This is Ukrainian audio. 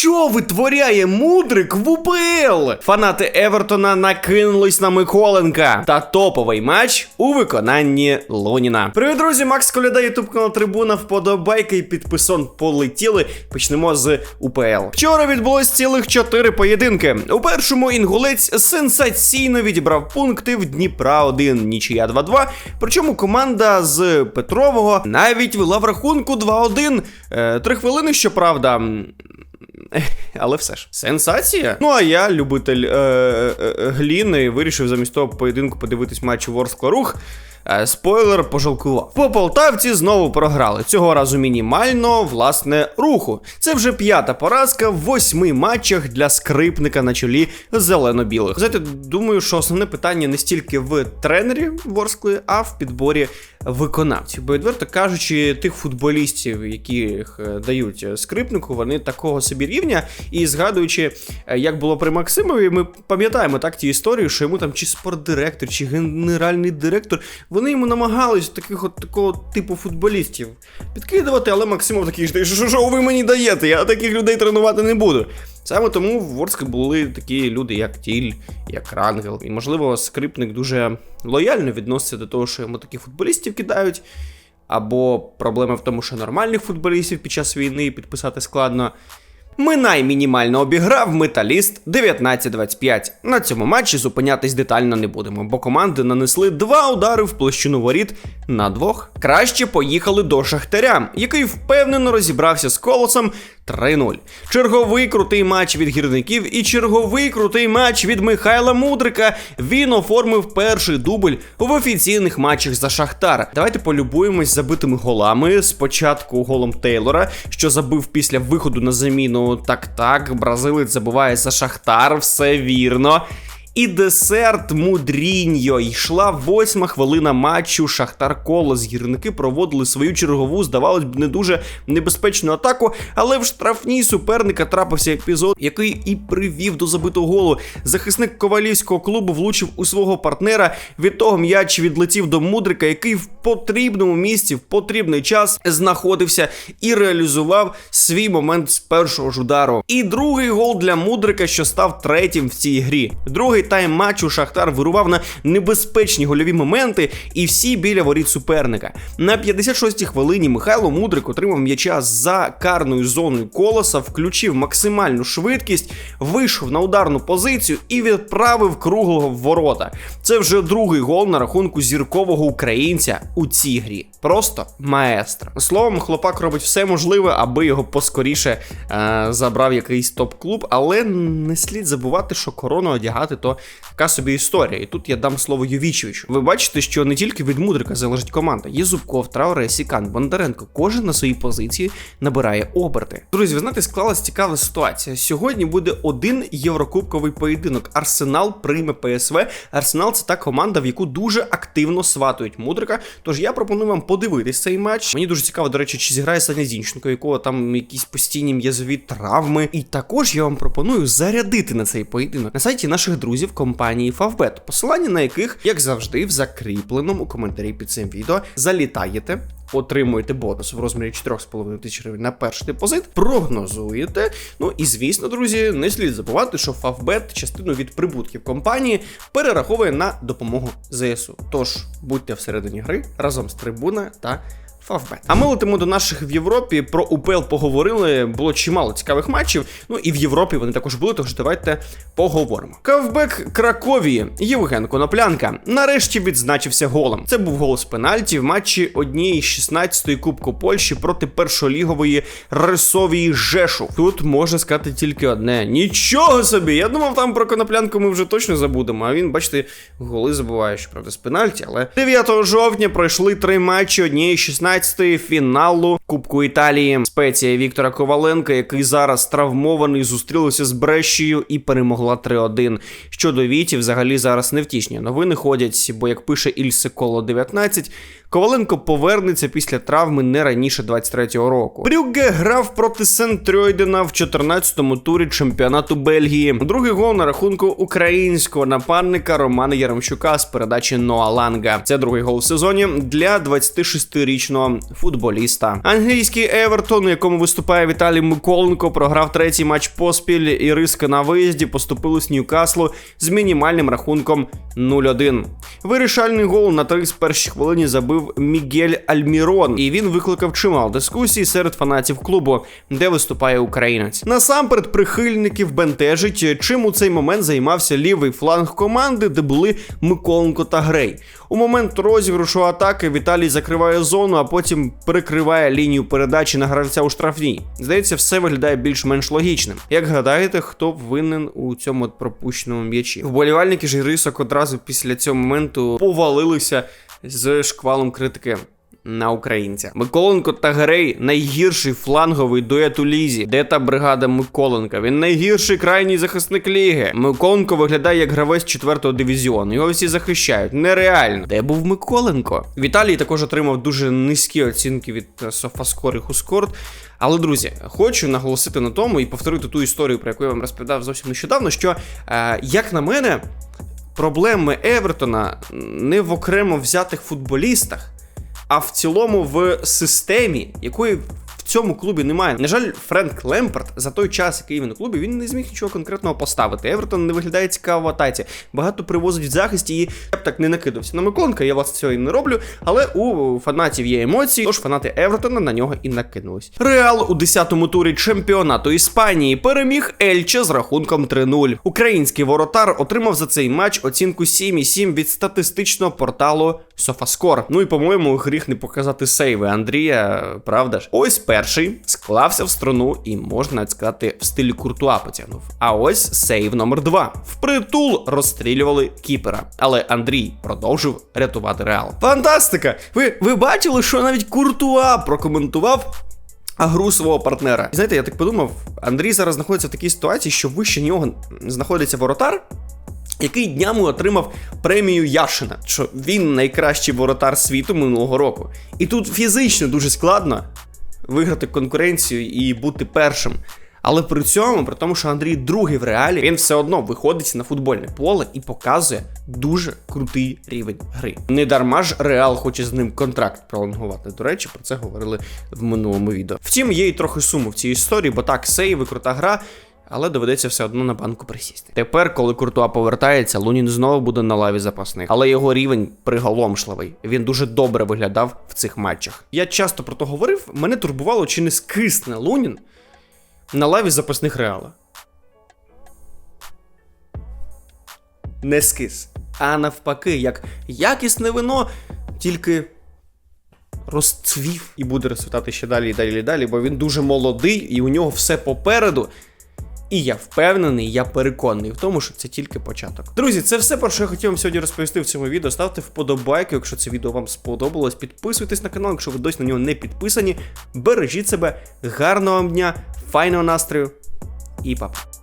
Що витворяє мудрик в УПЛ? Фанати Евертона накинулись на Миколенка та топовий матч у виконанні Луніна. Привіт, друзі! Макс Коляда, ютуб канал Трибуна, вподобайки і підписон полетіли. Почнемо з УПЛ. Вчора відбулось цілих чотири поєдинки. У першому інгулець сенсаційно відібрав пункти в Дніпра 1, нічия 2-2. Причому команда з Петрового навіть вела в рахунку 2-1. Е, Три хвилини, щоправда. Але все ж, сенсація. Ну а я, любитель е, е, е, гліни, вирішив замість того поєдинку подивитись матч Ворскла Рух. Е, Спойлер пожалкував. По Полтавці знову програли. Цього разу мінімально, власне, руху. Це вже п'ята поразка в восьми матчах для скрипника на чолі зелено-білих. Знаєте, думаю, що основне питання не стільки в тренері Ворскли, а в підборі виконавців. Бо відверто кажучи, тих футболістів, яких е, дають скрипнику, вони такого собі рівня. І згадуючи, е, як було при Максимові, ми пам'ятаємо так ті історії, що йому там чи спортдиректор, чи генеральний директор, вони йому намагались таких от такого типу футболістів підкидувати, але Максимов такий що, що, що ви мені даєте? Я таких людей тренувати не буду. Саме тому в Ворск були такі люди, як Тіль, як Рангел. І, можливо, скрипник дуже лояльно відноситься до того, що йому таких футболістів кидають. Або проблема в тому, що нормальних футболістів під час війни підписати складно. Минай мінімально обіграв металіст 19-25. На цьому матчі зупинятись детально не будемо, бо команди нанесли два удари в площину воріт на двох. Краще поїхали до Шахтаря, який впевнено розібрався з колосом 3-0. Черговий крутий матч від гірників і черговий крутий матч від Михайла Мудрика. Він оформив перший дубль в офіційних матчах за Шахтар. Давайте полюбуємось забитими голами. Спочатку голом Тейлора, що забив після виходу на заміну. Так так, бразилець забуває за Шахтар, все вірно. І десерт Мудріньо. Йшла восьма хвилина матчу. Шахтар Колос. Гірники проводили свою чергову, здавалось б, не дуже небезпечну атаку. Але в штрафній суперника трапився епізод, який і привів до забитого голу. Захисник ковалівського клубу влучив у свого партнера. Від того м'яч відлетів до Мудрика, який в потрібному місці, в потрібний час знаходився і реалізував свій момент з першого ж удару. І другий гол для Мудрика, що став третім в цій грі. Другий тайм матчу Шахтар вирував на небезпечні гольові моменти, і всі біля воріт суперника. На 56-й хвилині Михайло Мудрик отримав м'яча за карною зоною колоса, включив максимальну швидкість, вийшов на ударну позицію і відправив круглого в ворота. Це вже другий гол на рахунку зіркового українця у цій грі. Просто маестро. Словом, хлопак робить все можливе, аби його поскоріше е, забрав якийсь топ-клуб, але не слід забувати, що корону одягати то така собі історія. І тут я дам слово Ювічевичу. Ви бачите, що не тільки від Мудрика залежить команда. Є Зубков, Трауре, Сікан, Бондаренко. Кожен на своїй позиції набирає оберти. Друзі, ви знаєте, склалась цікава ситуація. Сьогодні буде один єврокубковий поєдинок. Арсенал прийме ПСВ. Арсенал це та команда, в яку дуже активно сватують Мудрика. Тож я пропоную вам подивитись цей матч. Мені дуже цікаво, до речі, чи зіграє Саня Зінченко, якого там якісь постійні м'язові травми. І також я вам пропоную зарядити на цей поєдинок на сайті наших друзів компанії Favbet, посилання на яких, як завжди, в закріпленому коментарі під цим відео залітаєте. Отримуєте бонус в розмірі 4,5 тисяч гривень на перший депозит, прогнозуєте. Ну і звісно, друзі, не слід забувати, що Favbet частину від прибутків компанії перераховує на допомогу ЗСУ. Тож будьте всередині гри разом з трибуна та Фавбет. А ми летимо до наших в Європі. Про УПЛ поговорили. Було чимало цікавих матчів. Ну і в Європі вони також були, тож давайте поговоримо. Кавбек Краковії Євген Коноплянка нарешті відзначився голом. Це був гол з пенальті в матчі однієї з 16-ї Кубку Польщі проти першолігової Рисовії Жешу. Тут можна сказати тільки одне: нічого собі! Я думав, там про коноплянку ми вже точно забудемо. А він, бачите, голи забуває, що правда з пенальті. Але 9 жовтня пройшли три матчі однієї з 16 16-ї фіналу Кубку Італії. Спеція Віктора Коваленка, який зараз травмований, зустрілися з Брешією і перемогла 3-1. Щодо Віті, взагалі зараз невтішні новини ходять, бо як пише Ільсе Коло 19, Коваленко повернеться після травми не раніше 23-го року. Брюгге грав проти Сентройдена в 14-му турі чемпіонату Бельгії. Другий гол на рахунку українського напарника Романа Яремчука з передачі Ноа Ланга. Це другий гол в сезоні для 26-річного успішного футболіста. Англійський Евертон, у якому виступає Віталій Миколенко, програв третій матч поспіль і риска на виїзді поступились Ньюкаслу з мінімальним рахунком 0-1. Вирішальний гол на 31-й хвилині забив Мігель Альмірон, і він викликав чимало дискусій серед фанатів клубу, де виступає українець. Насамперед, прихильників бентежить, чим у цей момент займався лівий фланг команди, де були Миколенко та Грей. У момент розіграшу атаки Віталій закриває зону, а потім перекриває лінію передачі на гравця у штрафній. Здається, все виглядає більш-менш логічним. Як гадаєте, хто винен у цьому пропущеному м'ячі? Вболівальники ж рисок одразу після цього моменту повалилися з шквалом критики. На українця Миколенко та Грей найгірший фланговий дует у лізі. Де та бригада Миколенка? Він найгірший крайній захисник ліги. Миколенко виглядає як гравець четвертого дивізіону. Його всі захищають. Нереально. Де був Миколенко? Віталій також отримав дуже низькі оцінки від е, Софаскор і Хускорт. Але друзі, хочу наголосити на тому і повторити ту історію, про яку я вам розповідав зовсім нещодавно. Що е, як на мене, проблеми Евертона не в окремо взятих футболістах а в цілому в системі, якої цьому клубі немає. На жаль, Френк Лемпард за той час, який він у клубі, він не зміг нічого конкретного поставити. Евертон не виглядає цікаво в атаці. Багато привозить в захисті, і я б так не накидався на Миколенка, я вас цього і не роблю. Але у фанатів є емоції, тож фанати Евертона на нього і накинулись. Реал у 10-му турі чемпіонату Іспанії переміг Ельче з рахунком 3-0. Український воротар отримав за цей матч оцінку 7,7 від статистичного порталу Софаскор. Ну і по-моєму, гріх не показати сейви Андрія, правда ж? Ось перший склався в струну і можна сказати в стилі куртуа потягнув. А ось сейв номер 2 Впритул розстрілювали кіпера. Але Андрій продовжив рятувати реал. Фантастика! Ви, ви бачили, що навіть куртуа прокоментував а гру свого партнера. І знаєте, я так подумав, Андрій зараз знаходиться в такій ситуації, що вище нього знаходиться воротар. Який днями отримав премію Яшина, що він найкращий воротар світу минулого року. І тут фізично дуже складно виграти конкуренцію і бути першим. Але при цьому, при тому, що Андрій другий в реалі, він все одно виходить на футбольне поле і показує дуже крутий рівень гри. Не дарма ж Реал хоче з ним контракт пролонгувати. До речі, про це говорили в минулому відео. Втім, є й трохи суму в цій історії, бо так, сейви, крута гра. Але доведеться все одно на банку присісти. Тепер, коли Куртуа повертається, Лунін знову буде на лаві запасних, але його рівень приголомшливий. Він дуже добре виглядав в цих матчах. Я часто про то говорив, мене турбувало, чи не скисне Лунін на лаві запасних реала. Не скис. А навпаки, як якісне вино, тільки розцвів і буде розцвітати ще далі і далі і далі, бо він дуже молодий і у нього все попереду. І я впевнений, я переконаний в тому, що це тільки початок. Друзі, це все про що я хотів вам сьогодні розповісти в цьому відео. Ставте вподобайки, якщо це відео вам сподобалось. Підписуйтесь на канал, якщо ви досі на нього не підписані. Бережіть себе, гарного вам дня, файного настрою і папа.